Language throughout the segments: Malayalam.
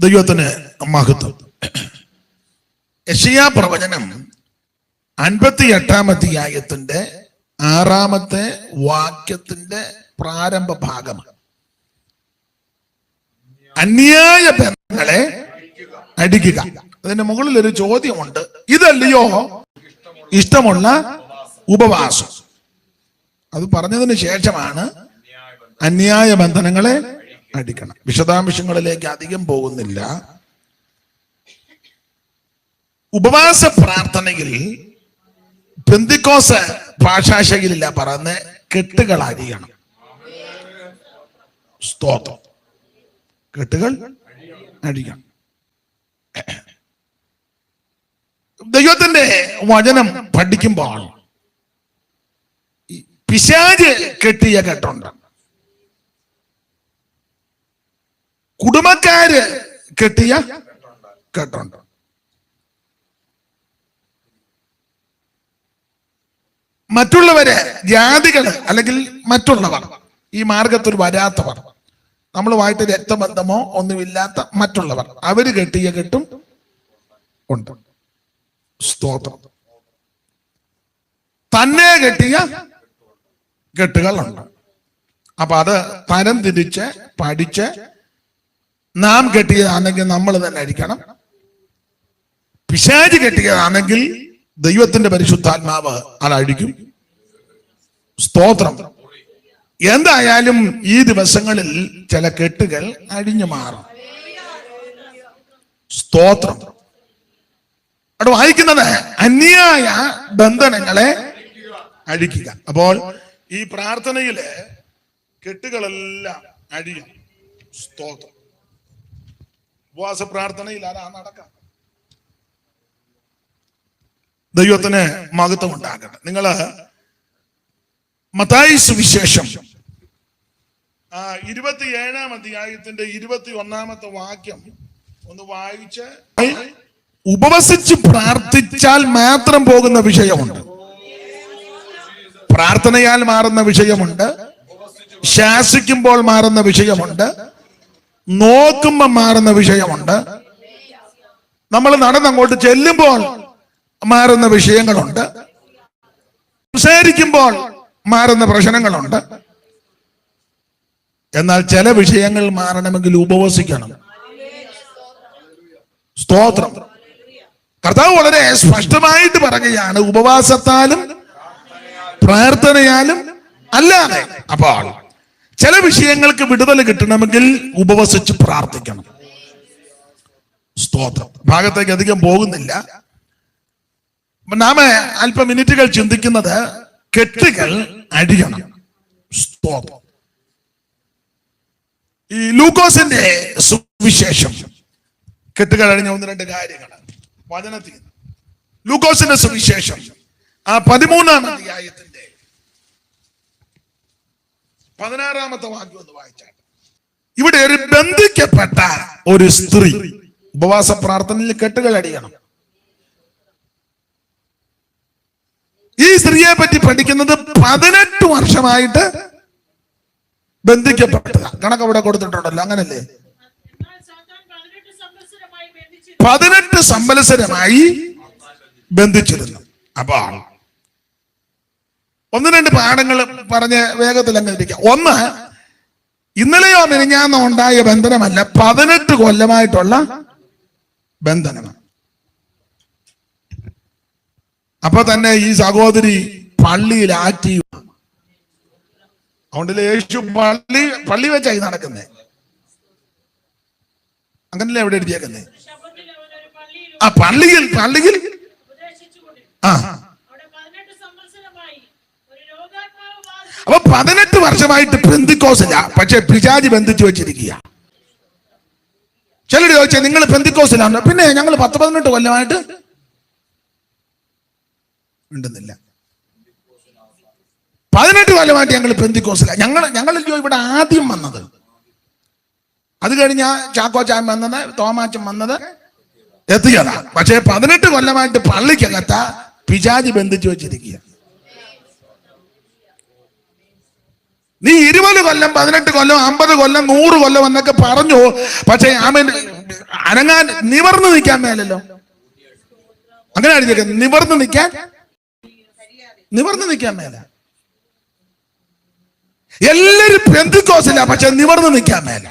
ദൈവത്തിന് മഹത്വം. യശയാ പ്രവചനം അൻപത്തി എട്ടാം അധ്യായത്തിന്റെ ആറാമത്തെ വാക്യത്തിന്റെ പ്രാരംഭ ഭാഗമാണ്. അന്യായ ബന്ധങ്ങളെ അടിക്കുക. അതിന്റെ മുകളിൽ ഒരു ചോദ്യമുണ്ട്. ഇതല്ലയോ? ഇഷ്ടമുള്ള ഉപവാസം. അത് പറഞ്ഞതിന് ശേഷമാണ് അന്യായ ബന്ധനങ്ങളെ അടിക്കണം. വിശദാംശങ്ങളിലേക്ക് അധികം പോകുന്നില്ല. ഉപവാസ പ്രാർത്ഥനയിൽ പെന്തിക്കോസ് ഭാഷാശൈലില്ല പറയുന്ന കെട്ടുകൾ അരിയണം. സ്തോത്രം. കെട്ടുകൾ അടിക്കണം ദൈവത്തിന്റെ വചനം പഠിക്കുമ്പോൾ പിശാജ് കെട്ടിയ കെട്ടുണ്ട്. കുടുംബക്കാര് കെട്ടിയ കെട്ടുണ്ട്. മറ്റുള്ളവരെ ജാതികൾ അല്ലെങ്കിൽ മറ്റുള്ളവർ ഈ മാർഗത്തിൽ വരാത്തവർ നമ്മളുമായിട്ട് രക്തബന്ധമോ ഒന്നുമില്ലാത്ത മറ്റുള്ളവർ അവർ കെട്ടിയ കെട്ടും ഉണ്ട്. സ്തോത്രം. തന്നെ കെട്ടിയ കെട്ടുകളുണ്ട്. അപ്പൊ അത് തരം തിരിച്ച് പഠിച്ച് നാം കെട്ടിയതാണെങ്കിൽ നമ്മൾ തന്നെ അടിക്കണം പിശാജ് കെട്ടിയതാണെങ്കിൽ ദൈവത്തിന്റെ പരിശുദ്ധാത്മാവ് അത് അഴിക്കും സ്തോത്രം. എന്തായാലും ഈ ദിവസങ്ങളിൽ ചില കെട്ടുകൾ അഴിഞ്ഞു മാറും. സ്തോത്രം. അവിടെ വായിക്കുന്നത് അന്യായ ബന്ധനങ്ങളെ അഴിക്കുക. അപ്പോൾ ഈ പ്രാർത്ഥനയിലെ കെട്ടുകളെല്ലാം അഴിയും. സ്തോത്രം. ഉപവാസ പ്രാർത്ഥനയിൽ അതാ നടക്കാം. ദൈവത്തിന് മഹത്വം ഉണ്ടാകട്ടെ നിങ്ങൾ മത്തായി സുവിശേഷം ആ ഇരുപത്തിയേഴാം അധ്യായത്തിന്റെ ഇരുപത്തി ഒന്നാമത്തെ വാക്യം ഒന്ന് വായിച്ച് ഉപവസിച്ച് പ്രാർത്ഥിച്ചാൽ മാത്രം പോകുന്ന വിഷയമുണ്ട്. പ്രാർത്ഥനയാൽ മാറുന്ന വിഷയമുണ്ട്. ശാസിക്കുമ്പോൾ മാറുന്ന വിഷയമുണ്ട്. നോക്കുമ്പോൾ മാറുന്ന വിഷയമുണ്ട്. നമ്മൾ നടന്നങ്ങോട്ട് ചെല്ലുമ്പോൾ മാറുന്ന വിഷയങ്ങളുണ്ട്. സംസാരിക്കുമ്പോൾ മാറുന്ന പ്രശ്നങ്ങളുണ്ട്. എന്നാൽ ചില വിഷയങ്ങൾ മാറണമെങ്കിൽ ഉപവസിക്കണം. സ്തോത്രം. കർത്താവ് വളരെ സ്പഷ്ടമായിട്ട് പറയുകയാണ് ഉപവാസത്താലും പ്രാർത്ഥനയാലും അല്ലാതെ. അപ്പോൾ ചില വിഷയങ്ങൾക്ക് വിടുതൽ കിട്ടണമെങ്കിൽ ഉപവസിച്ച് പ്രാർത്ഥിക്കണം. സ്തോത്രം. ഭാഗത്തേക്ക് അധികം പോകുന്നില്ല. നാം അല്പ മിനിറ്റുകൾ ചിന്തിക്കുന്നത് കെട്ടുകൾ അടിയണം. സ്തോത്രം. ഈ ലൂക്കോസിന്റെ സുവിശേഷം. കെട്ടുകൾ അഴിഞ്ഞ ഒന്ന് രണ്ട് കാര്യങ്ങൾ. വചനത്തിൽ. ലൂക്കോസിന്റെ സുവിശേഷം. ആ പതിമൂന്നാം അധ്യായത്തിന്റെ പതിനാറാമത്തെ വാക്യം ഒന്ന് വായിച്ചാൽ ഇവിടെ ഒരു ബന്ധിക്കപ്പെട്ട ഒരു സ്ത്രീ ഉപവാസ പ്രാർത്ഥനയിൽ കെട്ടുകൾ അടിയണം. ഈ സ്ത്രീയെ പറ്റി പഠിക്കുന്നത് പതിനെട്ട് വർഷമായിട്ട് ബന്ധിക്കപ്പെട്ടത്. കണക്ക് അവിടെ കൊടുത്തിട്ടുണ്ടല്ലോ അങ്ങനല്ലേ? പതിനെട്ട് സംവത്സരമായി ബന്ധിച്ചിരുന്നു. അപ്പൊ ഒന്ന് രണ്ട് പാഠങ്ങൾ പറഞ്ഞ് വേഗത്തിൽ അങ്ങ് ഇരിക്കാം. ഒന്ന് ഇന്നലെയോ മിനിഞ്ഞാന്നോ ഉണ്ടായ ബന്ധനമല്ല പതിനെട്ട് കൊല്ലമായിട്ടുള്ള ബന്ധനമാണ്. അപ്പൊ തന്നെ ഈ സഹോദരി പള്ളിയിൽ ആക്റ്റീവ് അതുകൊണ്ട് യേശു പള്ളി പള്ളി വെച്ചായി നടക്കുന്നേ? അങ്ങനല്ലേ എവിടെ എഴുതിയേക്കുന്നേ? ആ പള്ളിയിൽ പള്ളിയിൽ? ആ അവിടെ പതിനെട്ട് സംവത്സരമായി ഒരു രോഗാത്മാവ് ബാധിച്ചു അപ്പൊ പതിനെട്ട് വർഷമായിട്ട് പെന്തിക്കോസില്ല. പക്ഷെ പിശാജി ബന്ധിച്ചു വെച്ചിരിക്കുക. ചിലർ ചോദിച്ചാൽ നിങ്ങൾ പെന്തിക്കോസിലാണ്? പിന്നെ ഞങ്ങൾ പത്ത് പതിനെട്ട് കൊല്ലമായിട്ട് ഉണ്ടെന്നില്ല. പതിനെട്ട് കൊല്ലമായിട്ട് ഞങ്ങൾ പെന്തിക്കോസില്ല ഞങ്ങൾ ഞങ്ങളല്ലോ ഇവിടെ ആദ്യം വന്നത്? അത് കഴിഞ്ഞ ചാക്കോച്ചാൻ വന്നത് തോമാച്ചൻ വന്നത് എത്തിയതാ. പക്ഷേ പതിനെട്ട് കൊല്ലമായിട്ട് പള്ളിക്കകത്ത പിജാജി ബന്ധിച്ചു വെച്ചിരിക്കുക. നീ ഇരുപത് കൊല്ലം പതിനെട്ട് കൊല്ലം അമ്പത് കൊല്ലം നൂറ് കൊല്ലം എന്നൊക്കെ പറഞ്ഞു. പക്ഷേ ആമൻ അനങ്ങാൻ നിവർന്നു നിൽക്കാൻ മേലല്ലോ. അങ്ങനെ അടിച്ചേക്ക നിവർന്നു നിൽക്കാൻ നിവർന്നു നിൽക്കാൻ മേല. എല്ലാരും പെന്തിക്കോസില്ല പക്ഷെ നിവർന്നു നിൽക്കാൻ മേല.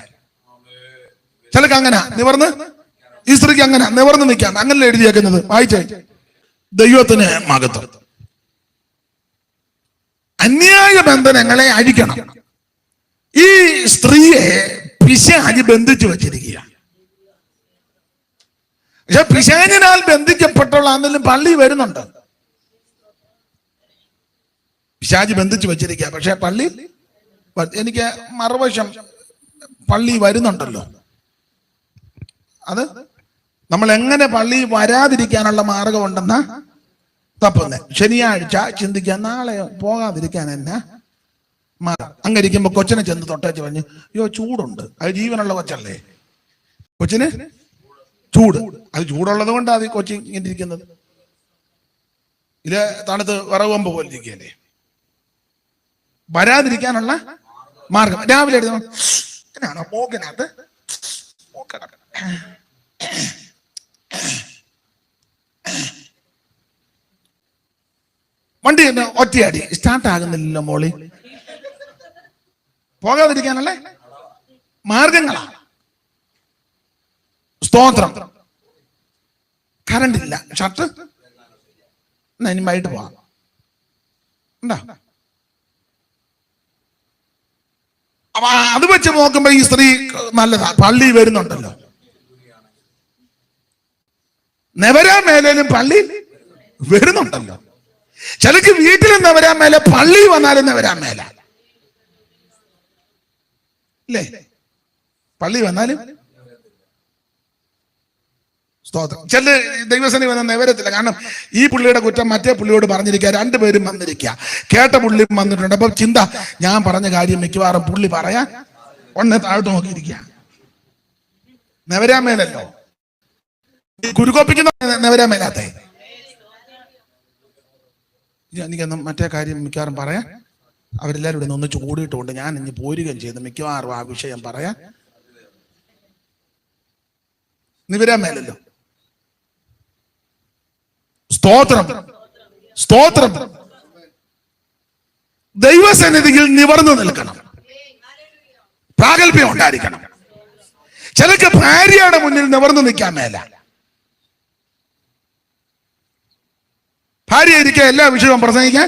ചിലക്ക് അങ്ങനെ. നിവർന്ന്? ഈ സ്ത്രീക്ക് അങ്ങനെ. നിവർന്നു നിൽക്കാൻ. അങ്ങനെ എഴുതിയേക്കുന്നത്? വായിച്ചേ. ദൈവത്തിന് മകത്വം അന്യായ ബന്ധനങ്ങളെ അഴിക്കണം. ഈ സ്ത്രീയെ പിശാജ് ബന്ധിച്ചു വച്ചിരിക്കുക പക്ഷെ പിശാജിനാൽ ബന്ധിക്കപ്പെട്ടുള്ള അന്നെങ്കിലും പള്ളി വരുന്നുണ്ട്. പിശാജ് ബന്ധിച്ചു വച്ചിരിക്കുക പക്ഷെ പള്ളി എനിക്ക് മറുവശം പള്ളി വരുന്നുണ്ടല്ലോ. അത് നമ്മൾ എങ്ങനെ പള്ളി വരാതിരിക്കാനുള്ള മാർഗമുണ്ടെന്ന തപ്പുന്നത് ശനിയാഴ്ച ചിന്തിക്കാൻ നാളെ പോകാതിരിക്കാൻ എന്നാ മാർഗം അങ്ങിരിക്കുമ്പോ കൊച്ചിനെ ചെന്ന് തൊട്ടേച്ച് പറഞ്ഞു അയ്യോ ചൂടുണ്ട്. അത് ജീവനുള്ള കൊച്ചല്ലേ? കൊച്ചിന് ചൂട്. അത് ചൂടുള്ളത് കൊണ്ടാണ് അത് കൊച്ചി ഇങ്ങനെ ഇരിക്കുന്നത്. ഇത് തണുത്ത് വിറകുമ്പ് പോലെ ഇരിക്കുകയല്ലേ? വരാതിരിക്കാനുള്ള മാർഗം. രാവിലെ എഴുതണം എന്നാണോ മൂക്കകത്ത് വണ്ടി ഒറ്റയടി. സ്റ്റാർട്ട് ആകുന്നില്ലല്ലോ മോളി. പോകാതിരിക്കാനല്ലേ? മാർഗങ്ങളാണ് സ്തോത്രം. കറണ്ട് ഇല്ല ഷർട്ട് വൈകിട്ട് പോവാം. ഉണ്ടോ? അപ്പൊ അത് വെച്ച് നോക്കുമ്പോ ഈ സ്ത്രീ നല്ലതാ. പള്ളി വരുന്നുണ്ടല്ലോ. നെവരാ മേലേലും പള്ളി വരുന്നുണ്ടല്ലോ. ചിലക്ക് വീട്ടിൽ വരാൻ മേലെ? പള്ളി വന്നാലും വരാൻ മേല? അല്ലേ പള്ളി വന്നാലും? സ്തോത്രം. ചില ദൈവസേന വന്ന നിവരത്തില്ല കാരണം ഈ പുള്ളിയുടെ കുറ്റം മറ്റേ പുള്ളിയോട് പറഞ്ഞിരിക്കുക. രണ്ടുപേരും വന്നിരിക്കുക. കേട്ട പുള്ളി വന്നിട്ടുണ്ട്. അപ്പൊ ചിന്ത ഞാൻ പറഞ്ഞ കാര്യം മിക്കവാറും പുള്ളി പറയാൻ ഒന്ന് താഴ്ത്തു നോക്കിയിരിക്കുക. നെവരാമേലല്ലോ ഈ കുരുക്കോപ്പിക്കുന്ന നെവരാമേലാത്തെ എനിക്കൊന്ന് മറ്റേ കാര്യം മിക്കവാറും പറയാം. അവരെല്ലാവരും ഇവിടെ നിന്ന് ഒന്നിച്ച് കൂടിയിട്ടുകൊണ്ട് ഞാൻ ഇനി പോരുകയും ചെയ്തു മിക്കവാറും ആ വിഷയം പറയാം. നിവരാൻ മേലല്ലോ. സ്തോത്രം. സ്തോത്രം. ദൈവസന്നിധിയിൽ നിവർന്നു നിൽക്കണം. പ്രാഗൽഭ്യം ഉണ്ടായിരിക്കണം. ചിലക്ക് ഭാര്യയുടെ മുന്നിൽ നിവർന്നു നിൽക്കാൻ മേല. ഭാര്യ ഇരിക്കുക എല്ലാ വിഷയവും പ്രസംഗിക്കാൻ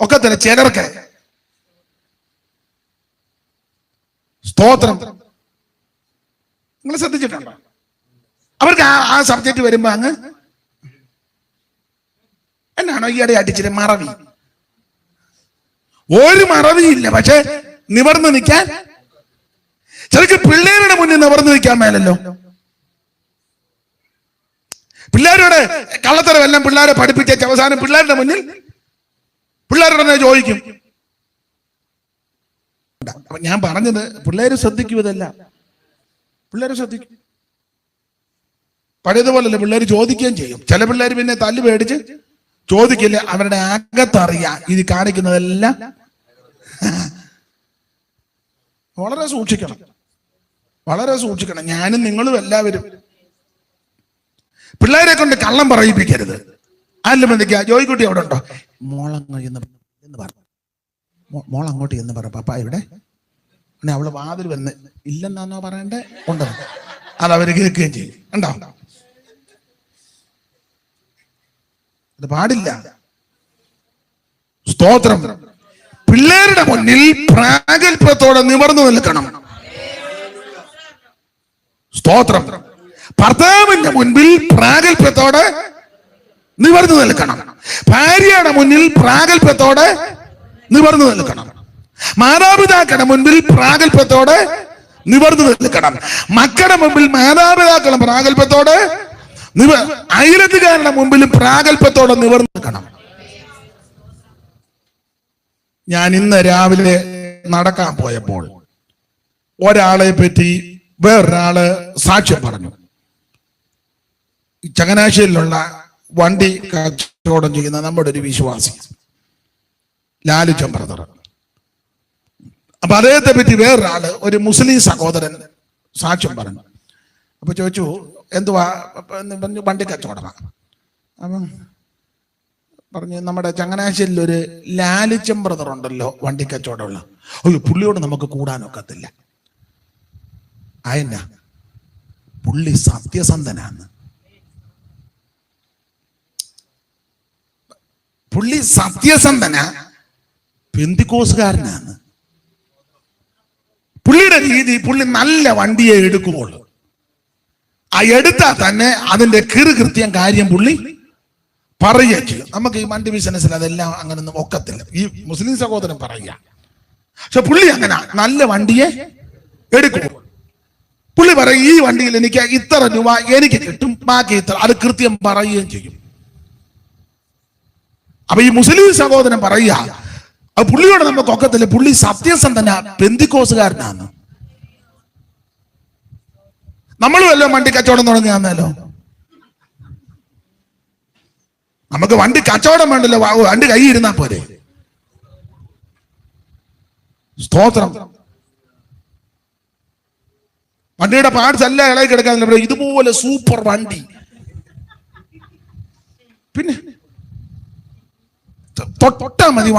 ഒക്കത്തില്ല ചിലർക്ക്. സ്തോത്രം. നിങ്ങൾ ശ്രദ്ധിച്ചിട്ടുണ്ടോ? അവർക്ക് ആ ആ സബ്ജക്റ്റ് വരുമ്പോ അങ്ങ് എന്നാണോ ഈയിടെ അടിച്ചിട്ട് മറവി? ഒരു മറവിയില്ല പക്ഷെ നിവർന്നു നിൽക്കാൻ ചിലക്ക് പിള്ളേരുടെ മുന്നിൽ നിവർന്നു നിൽക്കാൻ മേലല്ലോ. പിള്ളേരോട് കള്ളത്തരം എല്ലാം പിള്ളേരെ പഠിപ്പിച്ച അവസാനം പിള്ളേരുടെ മുന്നിൽ പിള്ളേരുടെ തന്നെ ചോദിക്കും. ഞാൻ പറഞ്ഞത് പിള്ളേര് ശ്രദ്ധിക്കും ഇതല്ല. പിള്ളേര് ശ്രദ്ധിക്കും. പഴയതുപോലല്ല പിള്ളേര് ചോദിക്കുകയും ചെയ്യും. ചില പിള്ളേര് പിന്നെ തല്ല് പേടിച്ച് ചോദിക്കില്ല. അവരുടെ അകത്തറിയാം ഇത് കാണിക്കുന്നതെല്ലാം വളരെ സൂക്ഷിക്കണം. വളരെ സൂക്ഷിക്കണം. ഞാനും നിങ്ങളും എല്ലാവരും പിള്ളേരെ കൊണ്ട് കള്ളം പറയിപ്പിക്കരുത്. അല്ല എന്തൊക്കെയാ ജോയിക്കുട്ടി അവിടെ ഉണ്ടോ? മോളങ്ങ് എന്ന് എന്ന് പറഞ്ഞു മോൾ അങ്ങോട്ട് എന്ന് പറ. പപ്പ ഇവിടെ പിന്നെ അവൾ വാതിൽ വന്ന് ഇല്ലെന്നാന്നോ പറയണ്ടേ? ഉണ്ടെന്ന് അത് അവർ കേൾക്കുകയും ചെയ്യും. ഉണ്ടോ അത് പാടില്ല. സ്തോത്രം. പിള്ളേരുടെ മുന്നിൽ പ്രാഗൽഭ്യത്തോടെ നിവർന്നു നിൽക്കണം. സ്തോത്രം. ഭർത്താവിന്റെ മുൻപിൽ പ്രാഗൽഭ്യത്തോടെ നിവർന്നു നിൽക്കണം. ഭാര്യയുടെ മുന്നിൽ പ്രാഗൽഭ്യത്തോടെ നിവർന്നു നിൽക്കണം. മാതാപിതാക്കളുടെ മുൻപിൽ പ്രാഗൽഭ്യത്തോടെ നിവർന്നു നിൽക്കണം. മക്കളുടെ മുമ്പിൽ മാതാപിതാക്കളും പ്രാഗൽഭ്യത്തോടെ നിവ അയലത്തുകാരുടെ മുമ്പിലും പ്രാഗൽഭ്യത്തോടെ നിവർന്നു നിൽക്കണം. ഞാൻ ഇന്ന് രാവിലെ നടക്കാൻ പോയപ്പോൾ ഒരാളെ പറ്റി വേറൊരാൾ സാക്ഷ്യം പറഞ്ഞു. ചങ്ങനാശ്ശേരിയിലുള്ള വണ്ടി കച്ചവടം ചെയ്യുന്ന നമ്മുടെ ഒരു വിശ്വാസി ലാലു ബ്രദർ അപ്പൊ അദ്ദേഹത്തെ പറ്റി വേറൊരാൾ ഒരു മുസ്ലിം സഹോദരൻ സാക്ഷ്യം പറഞ്ഞു. അപ്പൊ ചോദിച്ചു എന്തുവാ? പറഞ്ഞു വണ്ടി കച്ചവടമാണ് അപ്പം പറഞ്ഞു നമ്മുടെ ചങ്ങനാശ്ശേരിയിൽ ഒരു ലാലിച്ചം ബ്രദർ ഉണ്ടല്ലോ വണ്ടി കച്ചവടമുള്ള. അയ്യോ പുള്ളിയോട് നമുക്ക് കൂടാനൊക്കത്തില്ല അയന്ന പുള്ളി സത്യസന്ധനാണ് പുള്ളി സത്യസന്ധന പെന്തിക്കോസുകാരനാണ് പുള്ളിയുടെ രീതി പുള്ളി നല്ല വണ്ടിയെ എടുക്കുമ്പോൾ. ആ എടുത്താൽ തന്നെ അതിന്റെ കൃത്യം കാര്യം പുള്ളി പറയുക നമുക്ക് ഈ വണ്ടി ബിസിനസ്സിൽ അതെല്ലാം അങ്ങനെ ഒന്നും ഒക്കത്തില്ല. ഈ മുസ്ലിം സഹോദരൻ പറയുക. പക്ഷെ പുള്ളി അങ്ങനെ നല്ല വണ്ടിയെ എടുക്കും പുള്ളി പറയും ഈ വണ്ടിയിൽ എനിക്ക് ഇത്ര രൂപ എനിക്ക് കിട്ടും. ബാക്കി ഇത്ര. അത് കൃത്യം പറയുകയും ചെയ്യും. അപ്പൊ ഈ മുസ്ലിം സഹോദരൻ പറയുക അത് പുള്ളിയോട് നമുക്ക് ഒക്കത്തില്ല പുള്ളി സത്യസന്ധന പെന്തിക്കോസുകാരനാണ് നമ്മൾ അല്ലോ വണ്ടി കച്ചവടം തുടങ്ങിയാന്നല്ലോ. നമുക്ക് വണ്ടി കച്ചവടം വേണ്ടല്ലോ വണ്ടി കൈ ഇരുന്നാ പോരെ. സ്തോത്രം. വണ്ടിയുടെ പാർട്സ് എല്ലാം ഇളകി കിടക്കാൻ ഇതുപോലെ സൂപ്പർ വണ്ടി. പിന്നെ തൊട്ടാ മതി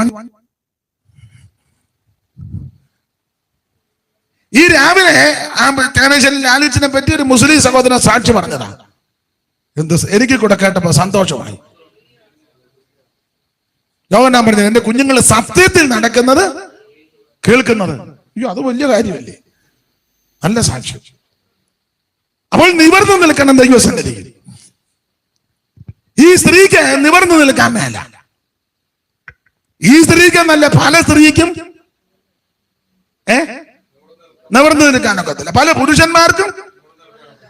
ഈ രാവിലെ ആ ചങ്ങനാശ്ശേരി ലാലിച്ചിനെ പറ്റി ഒരു മുസ്ലിം സഹോദരൻ സാക്ഷി പറഞ്ഞതാ. എന്ത് എനിക്ക് കൂടെ കേട്ടപ്പോ സന്തോഷമായി. യോഗനാൻ പറഞ്ഞത് എന്റെ കുഞ്ഞുങ്ങൾ സത്യത്തിൽ നടക്കുന്നത് കേൾക്കുന്നത്. അയ്യോ അത് വലിയ കാര്യമല്ലേ? നല്ല സാക്ഷി. അപ്പോൾ നിവർന്നു നിൽക്കണം ദൈവസന്നിധിയിൽ. ഈ സ്ത്രീക്ക് നിവർന്നു നിൽക്കാൻ മേല. ഈ സ്ത്രീക്കെന്നല്ല പല സ്ത്രീക്കും. ഏ? നവർന്നു നിൽക്കാനൊക്കത്തില്ല പല പുരുഷന്മാർക്കും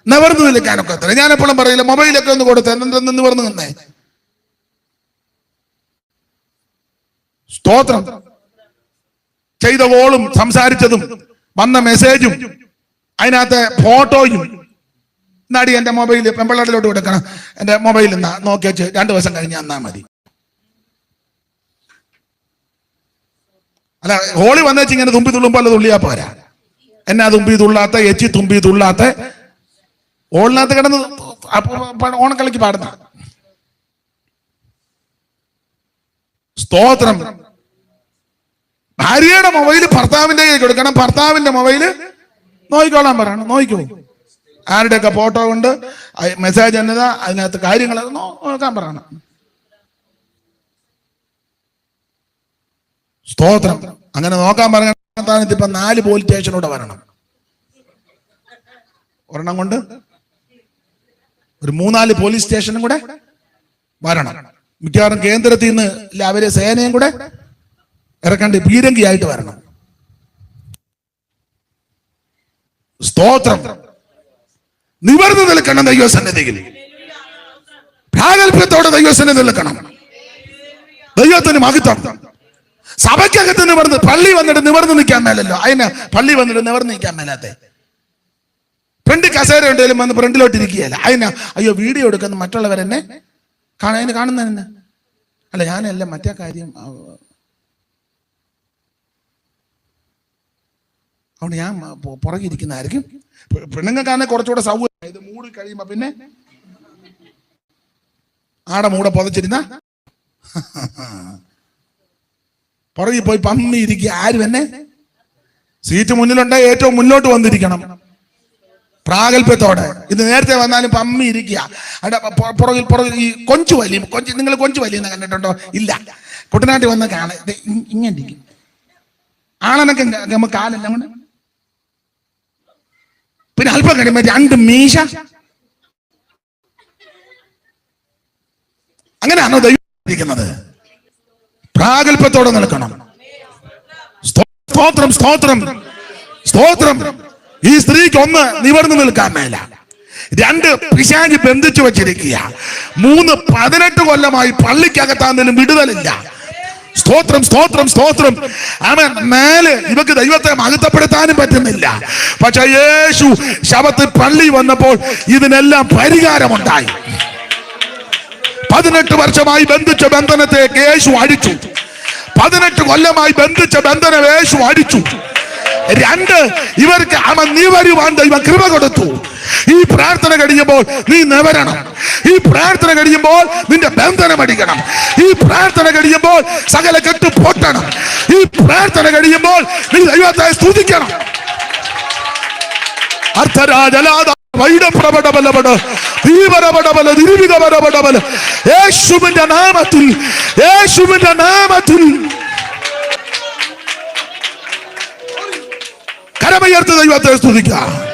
നവർന്നു നിൽക്കാനൊക്കത്തില്ല ഞാൻ എപ്പോഴും പറയില്ല മൊബൈലൊക്കെ ഒന്ന് കൊടുത്ത് നിവർന്നു നിന്നേ. സ്തോത്രം. ചെയ്ത കോളും സംസാരിച്ചതും വന്ന മെസ്സേജും അതിനകത്തെ ഫോട്ടോയും എന്നാടി എന്റെ മൊബൈൽ പെമ്പിള്ളടിലോട്ട് കൊടുക്കണം. എന്റെ മൊബൈൽ നോക്കി വെച്ച് രണ്ടു ദിവസം കഴിഞ്ഞ് എന്നാ മതി. അല്ല ഹോളി വന്നേച്ച് ഇങ്ങനെ തുമ്പി തുള്ളുമ്പോ അല്ല തുള്ളിയാ പോരാ എന്നാ തുമ്പി തുള്ളാത്ത എച്ചി തുമ്പി തുള്ളാത്ത. ഓളിനകത്ത് കിടന്ന് ഓണക്കളിക്ക് പാടുന്ന. സ്തോത്രം. ഭാര്യയുടെ മൊബൈൽ ഭർത്താവിന്റെ കയ്യിൽ കൊടുക്കണം. ഭർത്താവിന്റെ മൊബൈൽ നോക്കിക്കോളാൻ പറയണം. നോയിക്കോ. ആരുടെയൊക്കെ ഫോട്ടോ കൊണ്ട് മെസ്സേജ് എന്നതാ അതിനകത്ത് കാര്യങ്ങൾ നോക്കാൻ പറയണം. സ്തോത്രം. അങ്ങനെ നോക്കാൻ പറഞ്ഞാൽ ഇപ്പൊ നാല് പോലീസ് സ്റ്റേഷനോടെ വരണം. ഒരെണ്ണം കൊണ്ട് ഒരു മൂന്നാൽ പോലീസ് സ്റ്റേഷനും കൂടെ വരണം. മിക്കവാറും കേന്ദ്രത്തിൽ നിന്ന് ഇല്ല അവരെ സേനയും കൂടെ ഇറക്കണ്ട് പീരങ്കിയായിട്ട് വരണം. സ്തോത്രം. നിവർന്നു നിൽക്കണം ദൈവസന്നിധിയിൽ പ്രാഗൽഭ്യത്തോടെ ദൈവസന്നിധി നിൽക്കണം. ദൈവത്തിന് മഹിത്വം. സഭയ്ക്കകത്ത് നിവർന്ന് പള്ളി വന്നിട്ട് നിവർന്ന് നിൽക്കാൻ മേലല്ലോ. അതിന് പള്ളി വന്നിട്ട് നിവർന്ന് നിൽക്കാൻ മേലാത്തെ. ഫ്രണ്ട് കസേര ഉണ്ടെങ്കിലും വന്ന് ഫ്രണ്ടിലോട്ട് ഇരിക്കുകയല്ല. അതിന് അയ്യോ വീഡിയോ എടുക്കുന്ന മറ്റുള്ളവരെന്നെ കാണാൻ കാണുന്നതന്നെ അല്ല ഞാനല്ല മറ്റേ കാര്യം അതുകൊണ്ട് ഞാൻ പുറകെ ഇരിക്കുന്നതായിരിക്കും പെ- പെണ്ണുങ്ങൾക്കാണ് കുറച്ചുകൂടെ സൗകര്യം. ഇത് മൂടി കഴിയുമ്പോ പിന്നെ ആടെ മൂടെ പുതച്ചിരുന്ന? പുറകിൽ പോയി പമ്മി ഇരിക്കുക. ആരും എന്നെ സീറ്റ് മുന്നിലുണ്ട് ഏറ്റവും മുന്നോട്ട് വന്നിരിക്കണം. പ്രാഗൽഭ്യത്തോടെ. ഇത് നേരത്തെ വന്നാലും പമ്മി ഇരിക്കുക. അവിടെ പുറകിൽ പുറകിൽ ഈ കൊഞ്ചു വലി കൊഞ്ച് നിങ്ങൾ കൊഞ്ചു വലിയെന്ന് കണ്ടിട്ടുണ്ടോ? ഇല്ല. കുട്ടനാട്ടിൽ വന്ന് കാണ. ഇത് ഇങ്ങനെ ഇരിക്കും. ആണനൊക്കെ നമ്മ കാലല്ല കൊണ്ട് പിന്നെ അല്പം കഴിയുമ്പോ രണ്ട് മീശ. അങ്ങനെയാണോ ദൈവം ഇരിക്കുന്നത്? പ്രാഗൽഭ്യത്തോടെ നിൽക്കണം സ്തോ- സ്തോത്രം സ്തോത്രം സ്തോത്രം. ഈ സ്ത്രീക്ക് ഒന്ന് നിവർന്നു നിൽക്കാൻ മേല. രണ്ട് പിശാഞ്ചി ബന്ധിച്ചു വച്ചിരിക്കുക. മൂന്ന് പതിനെട്ട് കൊല്ലമായി പള്ളിക്കകത്താണെങ്കിലും വിടുതലില്ല. സ്തോത്രം സ്തോത്രം സ്തോത്രം. അവൻ മേലെ ഇവക്ക് ദൈവത്തെ മഹത്വപ്പെടുത്താനും പറ്റുന്നില്ല. പക്ഷെ യേശു ശവത്തിൽ പള്ളി വന്നപ്പോൾ ഇതിനെല്ലാം പരിഹാരമുണ്ടായി. പതിനെട്ട് വർഷമായി ബന്ധിച്ച ബന്ധനത്തെ യേശു അടിച്ചു. പതിനെട്ട് കൊല്ലമായി ബന്ധിച്ച ബന്ധനം യേശു അടിച്ചു. രണ്ട് ഇവർക്ക് അവൻ നീ വരുവാൻ ദൈവം കൃപ കൊടുത്തു. ഈ പ്രാർത്ഥന കഴിയുമ്പോൾ നീ നിവരണം. ഈ പ്രാർത്ഥന കഴിയുമ്പോൾ നിന്റെ ബന്ധനം അടിക്കണം. ഈ പ്രാർത്ഥന കഴിയുമ്പോൾ സകല കെട്ട് പൊട്ടണം. ഈ പ്രാർത്ഥന കഴിയുമ്പോൾ നീ ദൈവത്തെ സ്തുതിക്കണം. അർത്ഥരാജലാത യേശുവിന്റെ നാമത്തിൽ യേശുവിന്റെ നാമത്തിൽ. കരമയർത്ത് ദൈവത്തെ സ്തുതിക്കാം.